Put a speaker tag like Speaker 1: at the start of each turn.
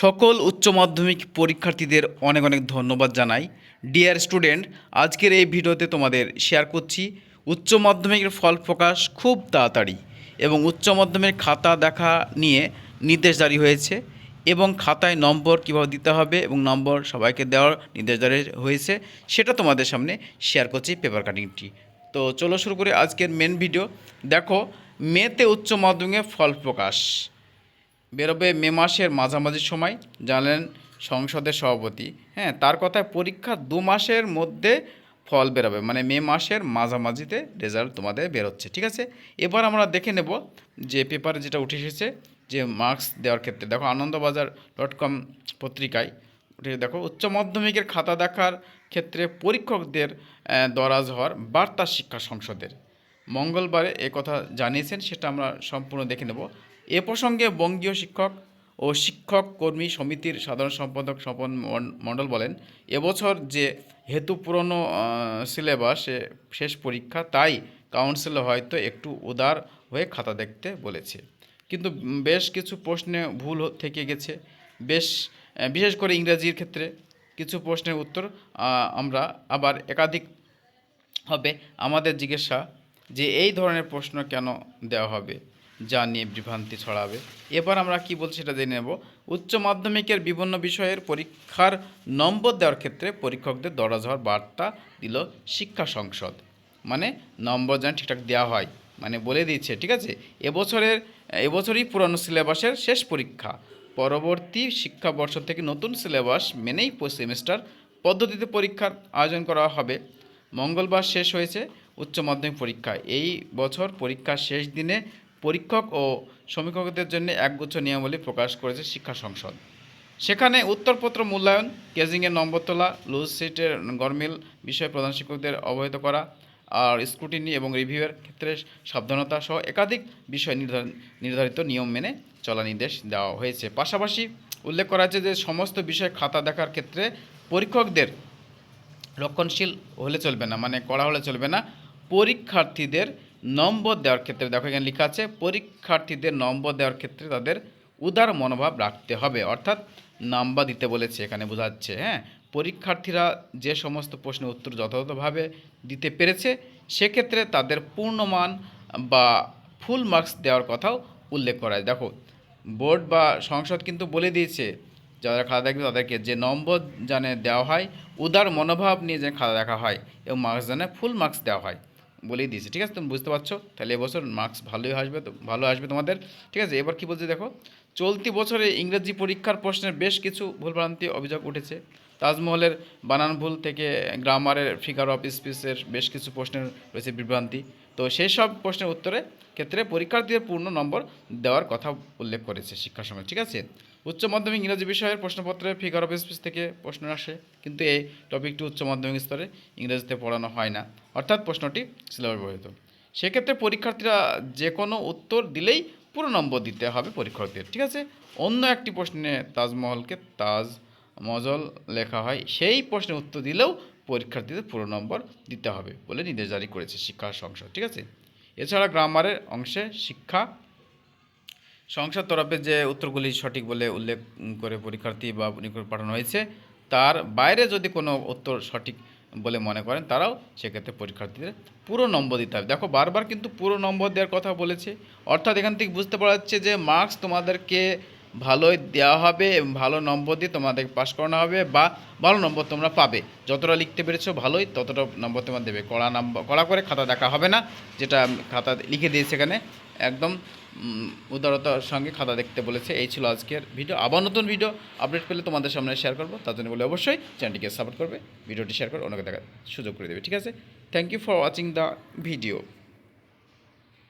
Speaker 1: সকল উচ্চ মাধ্যমিক পরীক্ষার্থীদের অনেক অনেক ধন্যবাদ জানাই। ডিয়ার স্টুডেন্ট আজকের এই ভিডিওতে তোমাদের শেয়ার করছি, উচ্চ মাধ্যমিকের ফল প্রকাশ খুব তাড়াতাড়ি এবং উচ্চ মাধ্যমিক খাতা দেখা নিয়ে নির্দেশ জারি হয়েছে এবং খাতায় নম্বর কীভাবে দিতে হবে এবং নম্বর সবাইকে দেওয়ার নির্দেশ জারি হয়েছে, সেটা তোমাদের সামনে শেয়ার করছি পেপার কাটিংটি তো চলো শুরু করে আজকের মেন ভিডিও দেখো, মেতে উচ্চ মাধ্যমিকের ফল প্রকাশ। বেরোবে মে মাসের মাঝামাঝি সময়, জানলেন সংসদের সভাপতি। হ্যাঁ তার কথায় পরীক্ষা দু মাসের মধ্যে ফল বেরোবে মানে মে মাসের মাঝামাঝিতে রেজাল্ট তোমাদের বেরোচ্ছে, ঠিক আছে? এবার আমরা দেখে নেব যে পেপারে যেটা উঠে এসেছে, যে মার্কস দেওয়ার ক্ষেত্রে। দেখো, আনন্দবাজার ডট কম পত্রিকায় উঠে দেখো, উচ্চ মাধ্যমিকের খাতা দেখার ক্ষেত্রে পরীক্ষকদের দরাজ হওয়ার বার্তা শিক্ষা সংসদের। মঙ্গলবারে এ কথা জানিয়েছেন, সেটা আমরা সম্পূর্ণ দেখে নেব। এ প্রসঙ্গে বঙ্গীয় শিক্ষক ও শিক্ষক কর্মী সমিতির সাধারণ সম্পাদক স্বপন মণ্ডল বলেন, এবছর যে হেতু পুরনো সিলেবাসে শেষ পরীক্ষা, তাই কাউন্সিল হয়তো একটু উদার হয়ে খাতা দেখতে বলেছে। কিন্তু বেশ কিছু প্রশ্নে ভুল থেকে গেছে। বেশ বিশেষ করে ইংরেজির ক্ষেত্রে কিছু প্রশ্নের উত্তর আমরা আবার একাধিক হবে। আমাদের জিজ্ঞাসা যে এই ধরনের প্রশ্ন কেন দেওয়া হবে? যা নিয়ে বিভ্রান্তি ছড়াবে। এবার আমরা কি বলছি সেটা জেনে নেব। উচ্চ মাধ্যমিকের বিভিন্ন বিষয়ের পরীক্ষার নম্বর দেওয়ার ক্ষেত্রে পরীক্ষকদের দরাজ হওয়ার বার্তা দিল শিক্ষা সংসদ। মানে নম্বর যেন ঠিকঠাক দেওয়া হয়। মানে বলে দিচ্ছে ঠিক আছে? এবছরের, এবছরই পুরনো সিলেবাসের শেষ পরীক্ষা। পরবর্তী শিক্ষাবর্ষ থেকে নতুন সিলেবাস মেনেই সেমিস্টার পদ্ধতিতে পরীক্ষার আয়োজন করা হবে। মঙ্গলবার শেষ হয়েছে উচ্চ মাধ্যমিক পরীক্ষা। এই বছর পরীক্ষার শেষ দিনে পরীক্ষক ও সমীক্ষকদের জন্য একগুচ্ছ নিয়মাবলী প্রকাশ করেছে শিক্ষা সংসদ। সেখানে উত্তরপত্র মূল্যায়ন, কেজিংয়ের নম্বর তোলা, লুজ সিটের গরমিল বিষয়ে প্রধান শিক্ষকদের অবহিত করা, আর স্ক্রুটিনি এবং রিভিউয়ের ক্ষেত্রে সাবধানতা সহ একাধিক বিষয় নির্ধারিত নিয়ম মেনে চলা নির্দেশ দেওয়া হয়েছে। পাশাপাশি উল্লেখ করা হয়েছে যে সমস্ত বিষয় খাতা দেখার ক্ষেত্রে পরীক্ষকদের রক্ষণশীল হলে চলবে না মানে করা হলে চলবে না। পরীক্ষার্থীদের নম্বর দেওয়ার ক্ষেত্রে দেখো এখানে লেখা আছে, পরীক্ষার্থীদের নম্বর দেওয়ার ক্ষেত্রে তাদের উদার মনোভাব রাখতে হবে। অর্থাৎ নাম্বার দিতে বলেছে এখানে বোঝাচ্ছে হ্যাঁ? পরীক্ষার্থীরা যে সমস্ত প্রশ্নের উত্তর যথাযথভাবে দিতে পেরেছে, সেক্ষেত্রে তাদের পূর্ণমান বা ফুল মার্কস দেওয়ার কথাও উল্লেখ করা হয় দেখো, বোর্ড বা সংসদ কিন্তু বলে দিয়েছে, যারা খাতা দেখবে তাদেরকে যে নম্বর জানে দেওয়া হয়, উদার মনোভাব নিয়ে যেন খাতা দেখা হয় এবং মার্কস জানে ফুল মার্কস দেওয়া হয়। বলেই দিয়েছে। ঠিক আছে? তুমি বুঝতে পারছ? তাহলে এবছর মার্কস ভালোই আসবে তো, ভালো আসবে তোমাদের। ঠিক আছে? এবার কি বলছে দেখো? চলতি বছরে ইংরেজি পরীক্ষার প্রশ্নের বেশ কিছু ভুলভ্রান্তি অভিযোগ উঠেছে। তাজমহলের বানান ভুল থেকে গ্রামারের ফিগার অফ স্পিচের বেশ কিছু প্রশ্নের রয়েছে বিভ্রান্তি। তো সেই সব প্রশ্নের উত্তরে ক্ষেত্রে পরীক্ষার্থীদের পূর্ণ নম্বর দেওয়ার কথা উল্লেখ করেছে শিক্ষা সময় ঠিক আছে? উচ্চ মাধ্যমিক ইংরেজি বিষয়ের প্রশ্নপত্রে ফিগার অফ স্পিচ থেকে প্রশ্ন আসে, কিন্তু এই টপিকটি উচ্চ মাধ্যমিক স্তরে ইংরেজিতে পড়ানো হয় না। অর্থাৎ প্রশ্নটি সিলেবাস বহিত সেক্ষেত্রে পরীক্ষার্থীরা যে কোনো উত্তর দিলেই পুরো নম্বর দিতে হবে পরীক্ষার্থীর, ঠিক আছে? অন্য একটি প্রশ্নে তাজমহলকে তাজ মজল লেখা হয়, সেই প্রশ্নের উত্তর দিলেও পরীক্ষার্থীদের পুরো নম্বর দিতে হবে বলে নির্দেশ জারি করেছে শিক্ষা সংসদ, ঠিক আছে? এছাড়া গ্রামারের অংশে শিক্ষা সংসদ তরফে যে উত্তরগুলি সঠিক বলে উল্লেখ করে পরীক্ষার্থী বা নিকট পাঠানো হয়েছে, তার বাইরে যদি কোনো উত্তর সঠিক বলে মনে করেন, তারাও সেক্ষেত্রে পরীক্ষার্থীদের পুরো নম্বর দিতে হবে। দেখো, বারবার কিন্তু পুরো নম্বর দেওয়ার কথা বলেছে। অর্থাৎ এখান থেকে বুঝতে পারা যাচ্ছে যে মার্কস তোমাদেরকে ভালোই দেওয়া হবে ভালো নম্বর দিয়ে তোমাদের পাশ করানো হবে, বা ভালো নম্বর তোমরা পাবে। যতটা লিখতে পেরেছ ভালোই, ততটা নম্বর তোমার দেবে। কড়া নম্বর কড়া করে খাতা দেখা হবে না, যেটা খাতা লিখে দিয়েছে এখানে। একদম উদারতার সঙ্গে খাতা দেখতে বলেছে। এই ছিল আজকের ভিডিও। আবার নতুন ভিডিও আপডেট পেলে তোমাদের সামনে শেয়ার করব। তার জন্য বলে অবশ্যই চ্যানেলটিকে সাপোর্ট করবে। ভিডিওটি শেয়ার করে অনেকে দেখার সুযোগ করে দেবে, ঠিক আছে? Thank you for watching the video